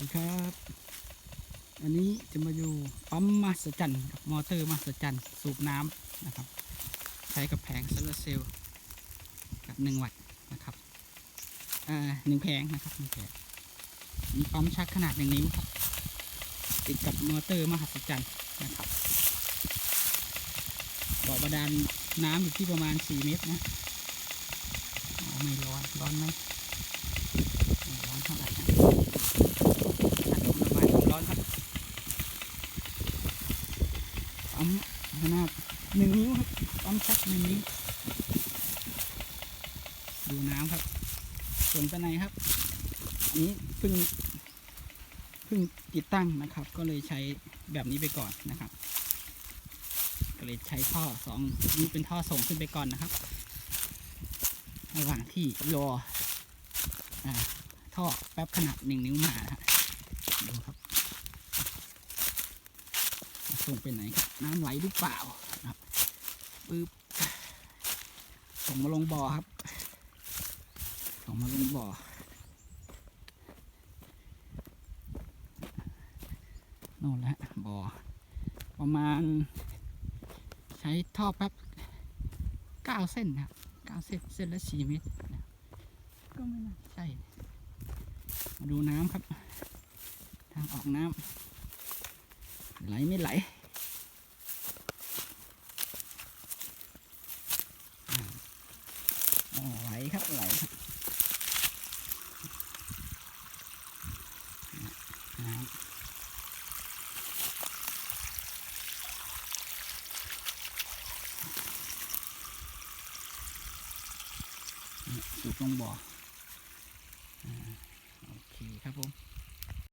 ดีครับ อันนี้จะมาอยู่ปั๊มมาสจันกับมอเตอร์มาสจันสูบน้ำนะครับ ใช้กับแผงโซลาร์เซลล์กับหนึ่งวัตต์นะครับอ่าหนึ่งแผงนะครับหนึ่งแผงมีปั๊มชักขนาดหนึ่งนิ้วครับ ติดกับมอเตอร์มหัศจรรย์นะครับบ่อบาดาลน้ำอยู่ที่ประมาณ 4 เมตรนะอ๋อไม่ร้อน ร้อนไหมร้อนเท่าไหร่นะอัดลมระบายความร้อนครับ ปั๊มขนาดหนึ่งนิ้วครับปั๊มชักหนึ่งนิ้วดูน้ำครับส่วนภายในครับ อันนี้เพิ่งเพิ่งติดตั้งนะครับ ก็เลยใช้แบบนี้ไปก่อนนะครับ ก็เลยใช้ท่อสองนี้เป็นท่อส่งขึ้นไปก่อนนะครับระหว่างที่รออท่อแป๊บขนาดหนึ่งนิ้วมาดูครับ ส่งไปไหนครับน้ำไหลหรือเปล่านะครับปึ๊บส่งมาลงบ่อครับส่งมาลงบ่อโน่นแหละบ่อประมาณ ใช้ท่อแป๊บเก้าเส้นนะครับเก้าเส้นเส้นละสี่เมตรก็ไม่น่าใช่มาดูน้ำครับ ทางออกน้ำ ไหลไม่ไหลไหลครับไหลครับน้ำสูบลงบ่อโอเคครับผม